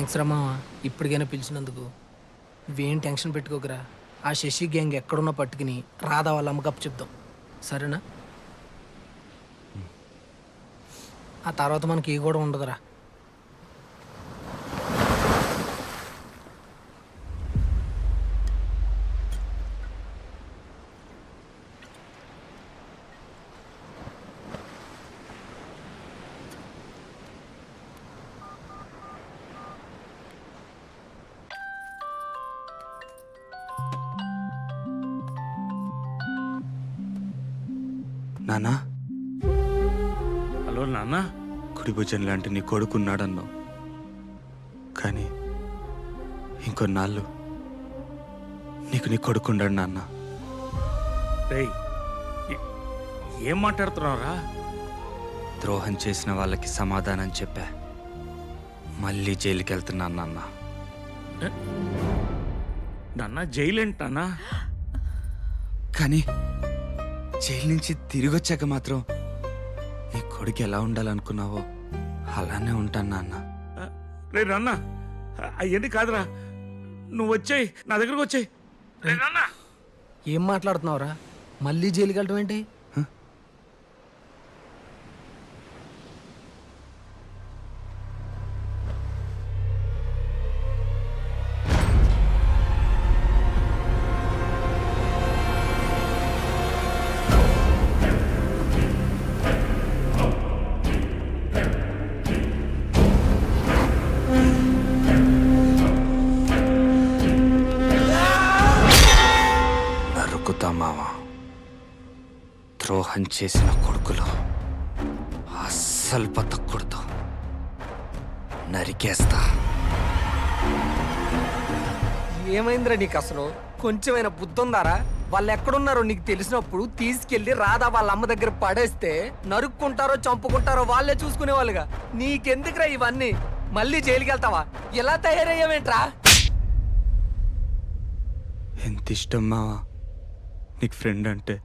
Thanks రా ఇప్పటికైనా పిలిచినందుకు. నువ్వేం టెన్షన్ పెట్టుకోకరా. ఆ శశి గ్యాంగ్ ఎక్కడున్నా పట్టుకుని రాధా వాళ్ళ అమ్మకప్పు చెప్దాం. సరేనా? ఆ తర్వాత మనకి ఏ కూడా ఉండదురా. నానా? హలో నాన్న కుడి భుజం లాంటి నీ కొడుకున్నాడన్నావు. కానీ ఇంకొన్నాళ్ళు నీకు నీ కొడుకుండాడు నాన్న. ఏ- మాట్లాడుతున్నావురా? ద్రోహం చేసిన వాళ్ళకి సమాధానం చెప్పా. మళ్ళీ జైలుకి వెళ్తున్నాను నాన్న నాన్న జైలు ఏంటి నాన్న? కానీ జైలు నుంచి తిరిగి వచ్చాక మాత్రం నీ కొడుకు ఎలా ఉండాలనుకున్నావో అలానే ఉంటాను నాన్న. రే నాన్న అవన్నీ కాదురా. నువ్వు వచ్చాయి నా దగ్గరకు వచ్చాయి. రే నాన్న. ఏం మాట్లాడుతున్నావురా? మళ్ళీ జైలుకి వెళ్ళటం ఏంటి? మావా. ద్రోహం చేసిన కొడుకులు అస్సలు బతకూడదు. నరికేస్తా. ఏమైందిరా నీకు అసలు? కొంచెమైనా బుద్ధి ఉందారా వాళ్ళు ఎక్కడున్నారో నీకు తెలిసినప్పుడు తీసుకెళ్ళి రాధా వాళ్ళ అమ్మ దగ్గర పడేస్తే నరుక్కుంటారో చంపుకుంటారో వాళ్ళే చూసుకునే వాళ్ళుగా నీకెందుకురా ఇవన్నీ? మళ్ళీ జైలుకి వెళ్తావా ఎలా తయారయ్యావేంట్రా? ఎంత ఇష్టం మావా? నీకు ఫ్రెండ్ అంటే.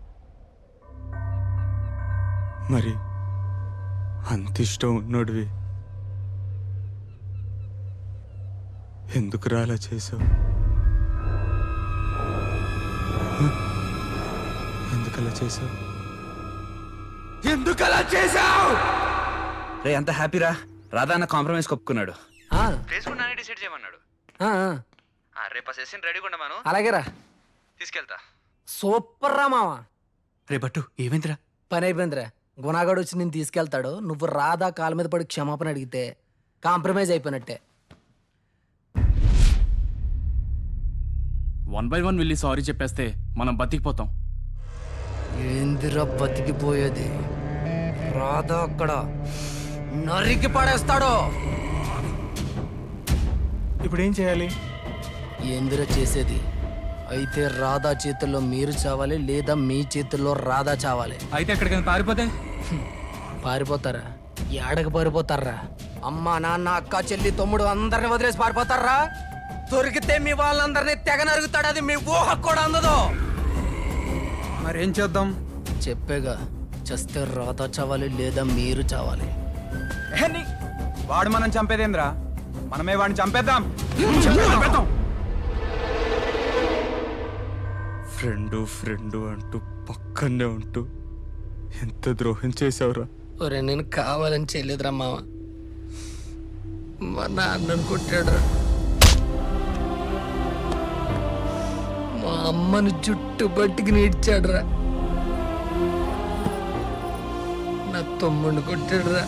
మరి అంత ఇష్టం ఉన్నోడివి. ఎందుకు రాలా చేసావు? ఎందుకు అలా చేసావు? ఎందుకు అలా చేసావు రే అంత హ్యాపీరా? రాధా అన్న కాంప్రమైజ్ చేసుకున్నానే డిసైడ్ చేయమన్నాడు. ఆ, ఆ, రేపు సెషన్ రెడీగా ఉండమాను. అలాగేరా. తీసుకెళ్తా. సూపర్ రా మావా. రే బట్టు ఏమైందిరా? పని అయిపోయిందిరా. గుణాగాడు వచ్చి నేను తీసుకెళ్తాడు. నువ్వు రాధా కాళ్ళ మీద పడి క్షమాపణ అడిగితే కాంప్రమైజ్ అయిపోయినట్టే. వన్ బై వన్ వెళ్ళి సారీ చెప్పేస్తే మనం బతికిపోతాం. ఏందిరా బతికిపోయేది? రాధా అక్కడ నరికి పడేస్తాడు. ఇప్పుడు ఏం చేయాలి? ఏందిరా చేసేది? అయితే రాధా చేతుల్లో మీరు చావాలి లేదా మీ చేతుల్లో రాధా చావాలి. అయితే ఎక్కడికైనా పారిపోతే? పారిపోతారా? ఏడకి పారిపోతారా? అమ్మ నాన్న అక్క చెల్లి తమ్ముడు అందరిని వదిలేసి పారిపోతారా? దొరికితే మీ వాళ్ళందరినీ తెగ నరుగుతాడు అది మీ ఊహ కూడా అందదు. మరేం చేద్దాం? చెప్పేగా చస్తే రాధా చావాలి లేదా మీరు చావాలి. వాడు మనం చంపేదేంద్రా? మనమే వాడిని చంపేద్దాం. ఫ్రెండు ఫ్రెండు అంటూ పక్కనే ఉంటూ ఎంత ద్రోహం చేసావురా ఒరే నేను కావాలని చేయలేదురా మావ మా నాన్నను కొట్టాడు మా అమ్మను జుట్టు పట్టుకుని నీడ్చాడురా నా తమ్ముడిని కొట్టాడురా.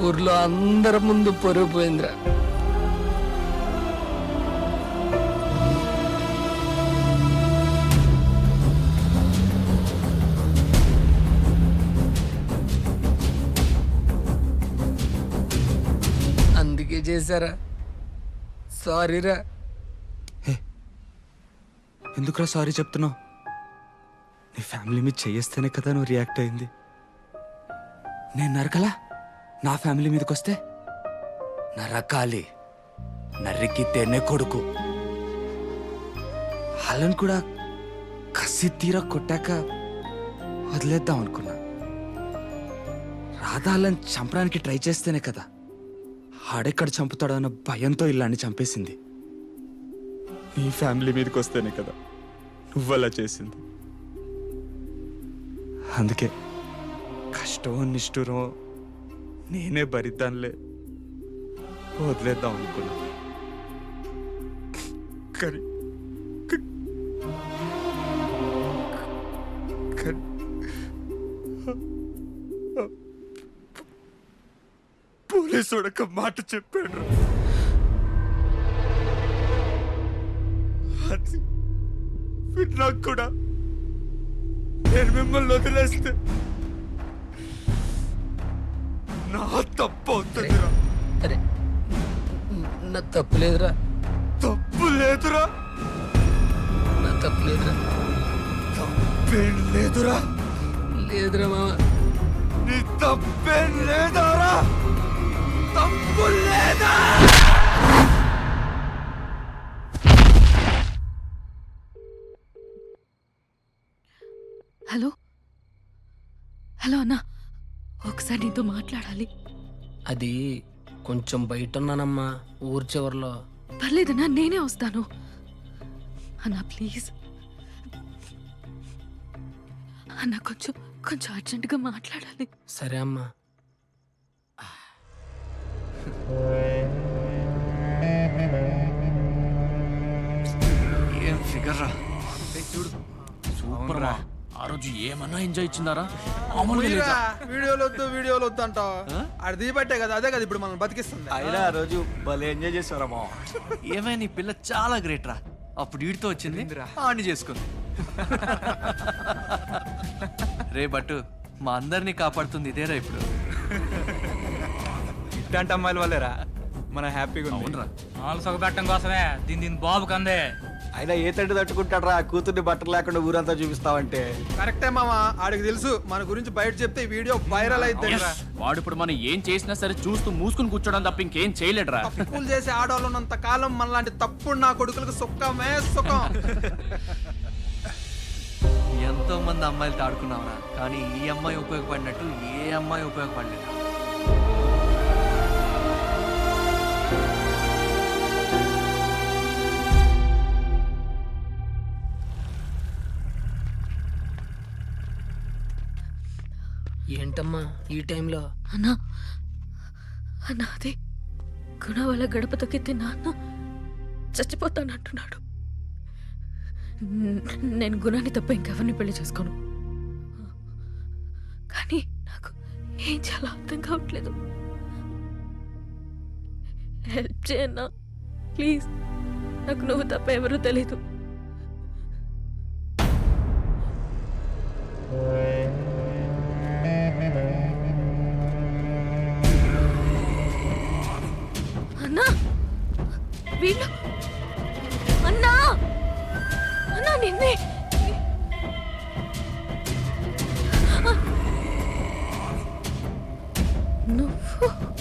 ఊర్లో అందరి ముందు పొరుగు చేశారా? సారీరా? ఎందుకురా సారీ చెప్తున్నావు? నీ ఫ్యామిలీ మీద చేయిస్తేనే కదా నువ్వు రియాక్ట్ అయింది. నేను నరకలా? నా ఫ్యామిలీ మీదకి వస్తే నరకాలి నరికితేనే కొడుకు. వాళ్ళని కూడా కసి తీర కొట్టాక వదిలేద్దాం అనుకున్నా. రాధాలని చంపడానికి ట్రై చేస్తేనే కదా. ఆడెక్కడ చంపుతాడో అన్న భయంతో ఇల్లాన్ని చంపేసింది. నీ ఫ్యామిలీ మీదకి వస్తేనే కదా నువ్వలా చేసింది. అందుకే కష్టం నిష్ఠురం నేనే భరిద్దాంలే వదిలేద్దాం అనుకున్నా. కానీ కానీ ఒక మాట చెప్పాడు. అది విన్నాక కూడా నేను మిమ్మల్ని వదిలేస్తే నా తప్పు అవుతుందిరా అరే నా తప్పు లేదురా. తప్పు లేదురా. నా తప్పు లేదురా. తప్పేం లేదురా. లేదురా మామ. నీ తప్పేం లేదారా. తప్పు లేదా హలో హలో అన్నా ఒకసారి నీతో మాట్లాడాలి అది కొంచెం బయట ఉన్నానమ్మా ఊరు చివరిలో. పర్లేదన్నా నేనే వస్తాను. అన్నా ప్లీజ్. అన్నా కొంచెం కొంచెం అర్జెంటుగా మాట్లాడాలి. సరే అమ్మా. ఏం ఫిగర్ రా సూపర్ రా. ఆ రోజు ఏమన్నా ఎంజాయ్ ఇచ్చిందారా? మామూలుగా? వీడియోలు వద్దు వీడియోలు వద్దు అంటావు. అది దిగబట్టే కదా అదే కదా ఇప్పుడు మనం బతికిస్తుంది. అయినా ఆ రోజు భలే ఎంజాయ్ చేసావురా మా ఏమైనా నీ పిల్ల చాలా గ్రేట్ రా. అప్పుడు వీడితో వచ్చింది ఆని చేసుకుంది. రే బట్టు మా అందరినీ కాపాడుతుంది ఇదేరా ఇప్పుడు. ఇట్లాంటి అమ్మాయిల వల్లేరా? మన హ్యాపీగా ఉంది. అవునరా. నాలుగు సొగబెట్టం కోసమే దీని దీని బాబు కందే. అయినా ఏ తండ్రి తట్టుకుంటాడు రా కూతుర్ని బట్టలు లేకుండా ఊరంతా చూపిస్తావంటే. కరెక్టే మామ ఆడికి తెలుసు. మన గురించి బయట చెప్తే ఈ వీడియో వైరల్ అయితే వాడు ఇప్పుడు మనం ఏం చేసినా సరే చూస్తూ మూసుకుని కూర్చోడం తప్ప ఇంకేం చేయలేడురా. తప్పులు చేసి ఆడవాళ్ళు ఉన్నంత కాలం మనలాంటి తప్పుడు నా కొడుకులకు సుఖమే సుఖం. ఎంతో మంది అమ్మాయిలతో ఆడుకున్నావురా కానీ ఈ అమ్మాయి ఉపయోగపడినట్టు ఏ అమ్మాయి ఉపయోగపడలేదు. ఏంటమ్మా ఈ టైంలో? అన్నా అన్నా అదే గుణ వల్ల గడప తొక్కితే నాన్న చచ్చిపోతానంటున్నాడు. నేను గుణాన్ని తప్ప ఇంకెవరిని పెళ్ళి చేసుకోను. కానీ నాకు ఏం చాలా అర్థం కావట్లేదు. హెల్ప్ చేయన్నా ప్లీజ్. నాకు నువ్వు తప్ప ఎవరూ తెలీదు. అన్నా? వీళ్ళు? అన్నా! అన్నా నిన్నే! నువ్వు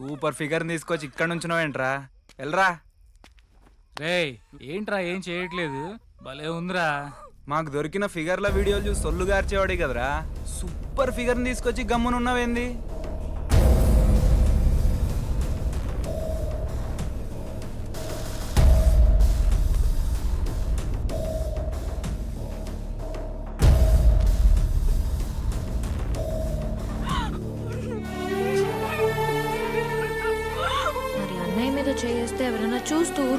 సూపర్ ఫిగర్ తీసుకొచ్చి ఇక్కడ నుంచున్నావేంట్రా? వెళ్ళరా రేయ్ ఏంట్రా ఏం చేయట్లేదు? భలే ఉందిరా. మాకు దొరికిన ఫిగర్ల వీడియోలు చూసి సొల్లు గార్చేవాడే కదరా. సూపర్ ఫిగర్ని తీసుకొచ్చి గమ్మునున్నావేంది?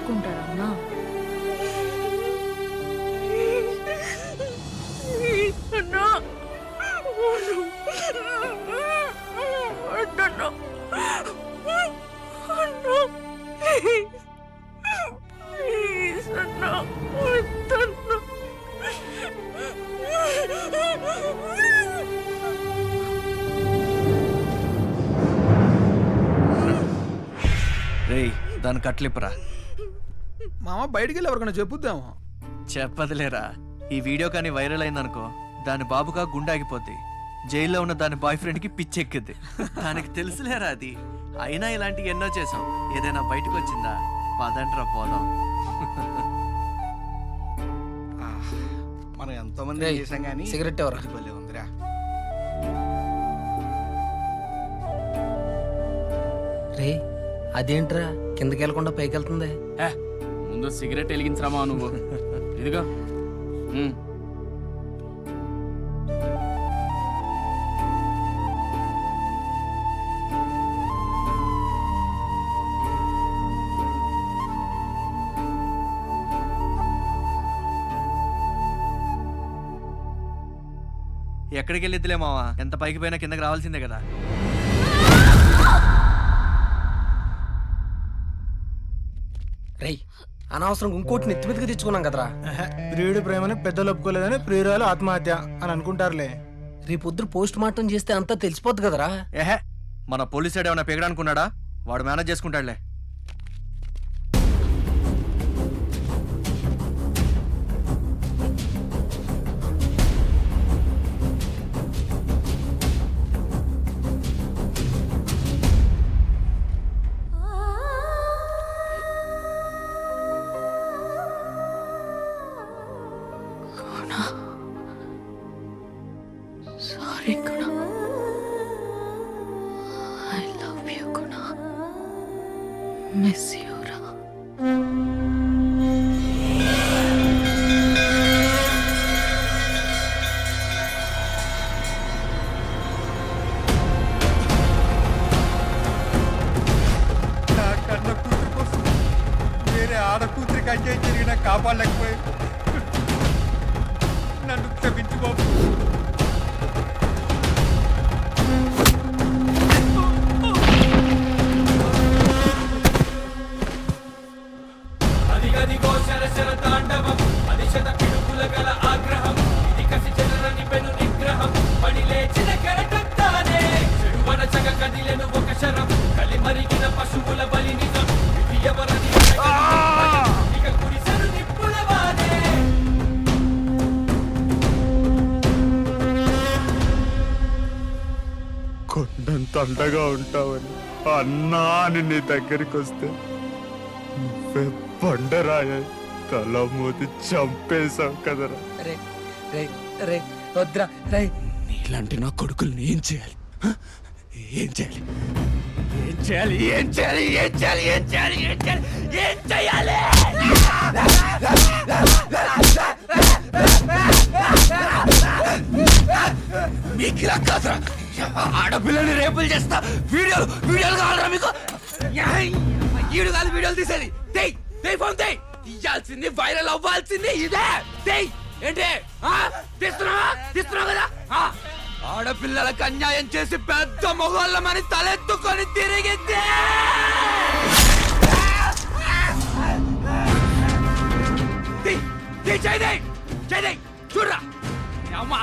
చూస్తూ ఊరుకుంటారమ్మా రేయ్ దాని కట్లిప్పరా. మామ బయటికి వెళ్ళి ఎవరికైనా చెప్పుద్దాము? చెప్పదులేరా. ఈ వీడియో కానీ వైరల్ అయిందనుకో దాని బాబుగా గుండె ఆగిపోద్ది. జైల్లో ఉన్న దాని బాయ్ ఫ్రెండ్కి పిచ్చెక్కిద్ది. దానికి తెలుసులేరా అది? అయినా ఇలాంటి ఎన్నో చేసాం ఏదైనా బయటకు వచ్చిందా? పదంట్రా పోదాం. మనం ఎంతో మంది రేయ్, చేసాం కానీ సిగరెట్ ఎవరా? భలే ఉందిరా. రే అదేంట్రా? కిందకి వెళ్ళకుండా పైకి వెళ్తుంది ఏ, ముందు సిగరెట్ వెలిగించరామా నువ్వు? ఇదిగో. ఎక్కడికి వెళ్ళిద్దిలే మావా? ఎంత పైకి పోయినా కిందకి రావాల్సిందే కదా రేయ్ అనవసరం ఇంకోటి నెత్తి మీదకి తెచ్చుకున్నాం కదరా. ప్రియుడి ప్రేమని పెద్దలు ఒప్పుకోలేదని ప్రియురాలు ఆత్మహత్య అని అనుకుంటారులే. రేపొద్దున పోస్ట్ మార్టం చేస్తే అంతా తెలిసిపోద్ది కదరా. ఏహే మన పోలీస్ సైడ్ ఏమైనా పెగడానుకున్నాడా వాడు మేనేజ్ చేసుకుంటాడులే. అండగా ఉంటావని. అన్నా అని నీ దగ్గరికి వస్తే నువ్వే బండరాయ. తల మోతి చంపేశావు కదరా. రే రే రే వద్దురా రే. నీలాంటి నా కొడుకుల్ని ఏం చేయాలి? హ? ఏం చేయాలి? ఏం చేయాలి? ఏం చేయాలి? ఏం చేయాలి? ఏం చేయాలి? ఏం చేయాలి? ఏం చేయాలి? మీకు ఇలా కాదురా. ఆడపిల్లని రేపులు చేస్తా. వీడియోలు వీడియోలు కావాలరా మీకు? ఈడు కాదు వీడియోలు తీసేది. తెయ్ తెయ్ ఫోన్ తెయ్ తీయాల్సింది వైరల్ అవ్వాల్సింది ఇదే. తెయ్ ఏంటి? ఆ? తీస్తున్నావా? తీస్తున్నావు కదా? ఆ? ఆడపిల్లలకు అన్యాయం చేసి పెద్ద మొగోళ్ళమని తలెత్తుకొని తిరిగింది. చూడరా.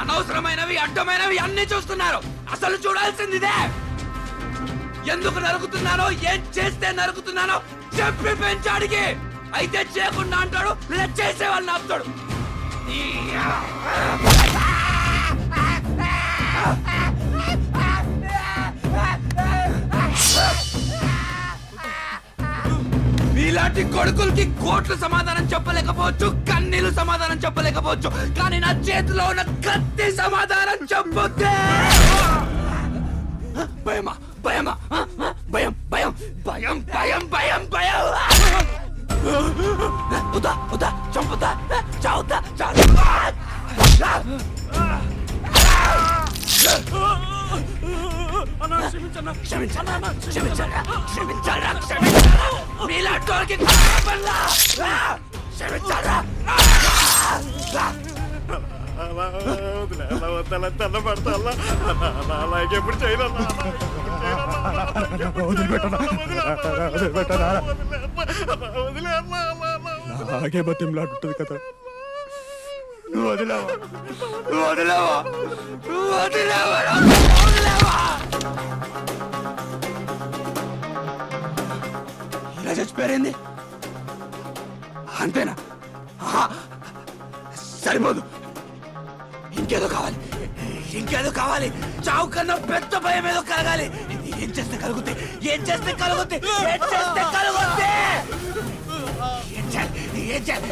అనవసరమైనవి అడ్డమైనవి అన్ని చూస్తున్నారు. అసలు చూడాల్సిందిదే ఎందుకు నరుకుతున్నానో ఏం చేస్తే నరుకుతున్నానో చెప్పి పెంచాడికి అయితే చేయకుండా అంటాడు లేదా చేసేవాళ్ళని ఆపుతాడు. మీలాంటి కొడుకులకి కోట్లు సమాధానం చెప్పలేకపోవచ్చు కన్నీళ్ళు సమాధానం చెప్పలేకపోవచ్చు. కానీ నా చేతిలో ఉన్న కత్తి సమాధానం చెప్పొద్దే. భయమా భయమా భయం భయం భయం భయం భయం భయం. వద్దా వద్దా చంపుతా చావుతా చావుతా క్షమించాలా క్షమించాలా క్షమించాలా క్షమించాలా మీలాంటి వాళ్ళకి కావాలా? క్షమించాలా నాకే బతిమలాడుతుంది కదా. నువ్వు వదిలేవా నువ్వు వదిలేవా? నువ్వు వదిలేవా? నువ్వు వదిలేవా? ఇలా చచ్చిపోయారేంది అంతేనా. సరిపోదు. ఇంకేదో కావాలి. ఇంకేదో కావాలి? చావు కన్నా పెద్ద భయం ఏదో కలగాలి. ఏం చేస్తే కలుగుతే ఏం చేస్తే కలుగుతే ఏం చేస్తే కలుగుతే ఏం చేయాలి? ఏం చేయాలి?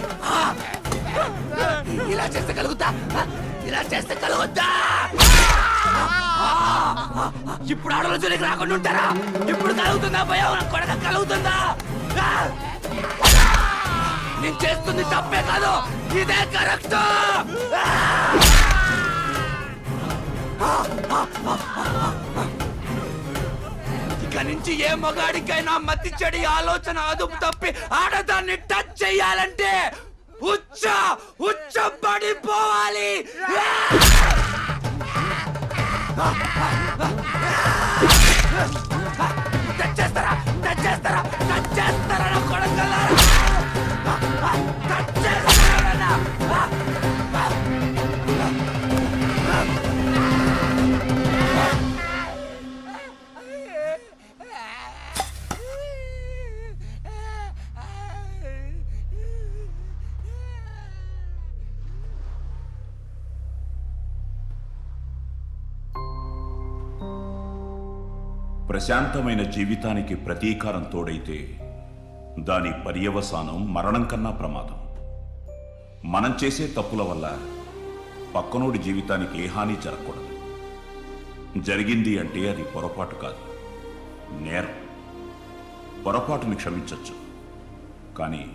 ఇలా చేస్తే కలుగుతా ఇలా చేస్తే కలుగుతా ఇప్పుడు ఆడవాళ్ళ రాకుండా ఉంటారా? ఇప్పుడు కలుగుతుందా భయం? కొడక కలుగుతుందా? నేను చేస్తుంది తప్పే కాదు. ఇదే కరెక్ట్. ఇక నుంచి ఏ మగాడికైనా మతి చెడి ఆలోచన అదుపు తప్పి ఆడదాన్ని టచ్ చెయ్యాలంటే ఉచ్చ ఉచ్చ పడిపోవాలి టచ్ చేస్తారా? టచ్ చేస్తారా? టచ్ చేస్తారా నా టచ్ చేస్తారా? ప్రశాంతమైన జీవితానికి ప్రతీకారం తోడైతే దాని పర్యవసానం మరణం కన్నా ప్రమాదం. మనం చేసే తప్పుల వల్ల పక్కనోడి జీవితానికి ఏ హాని జరగకూడదు. జరిగింది అంటే అది పొరపాటు కాదు. నేరం. పొరపాటుని క్షమించవచ్చు కానీ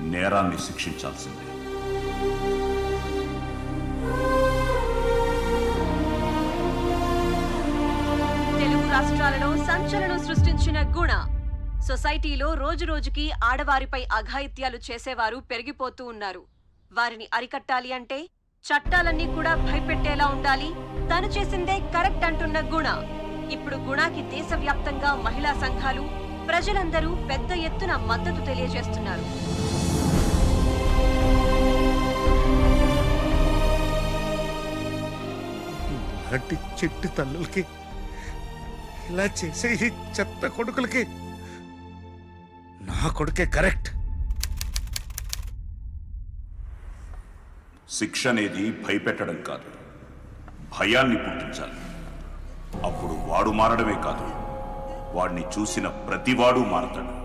నేరాన్ని శిక్షించాల్సిందే. రాష్ట్రాలలో సంచలనం సృష్టించిన గుణ. సొసైటీలో రోజు రోజుకి ఆడవారిపై అఘాయిత్యాలు చేసేవారు పెరిగిపోతూ ఉన్నారు. వారిని అరికట్టాలి అంటే చట్టాలన్నీ కూడా భయపెట్టేలా ఉండాలి. తను చేసిందే కరెక్ట్ అంటున్న గుణ. ఇప్పుడు గుణాకి దేశవ్యాప్తంగా మహిళా సంఘాలు ప్రజలందరూ పెద్ద ఎత్తున మద్దతు తెలియజేస్తున్నారు. చెట్టు తల్లులకి ఇలా చేసే ఈ చెత్త కొడుకులకి నా కొడుకే కరెక్ట్. శిక్ష అనేది భయపెట్టడం కాదు. భయాన్ని పుట్టించాలి. అప్పుడు వాడు మారడమే కాదు. వాడిని చూసిన ప్రతివాడు మారతాడు.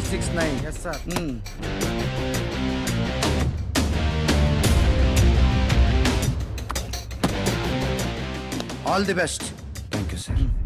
369. Yes, sir. Mm. All the best. Thank you, sir. Hmm.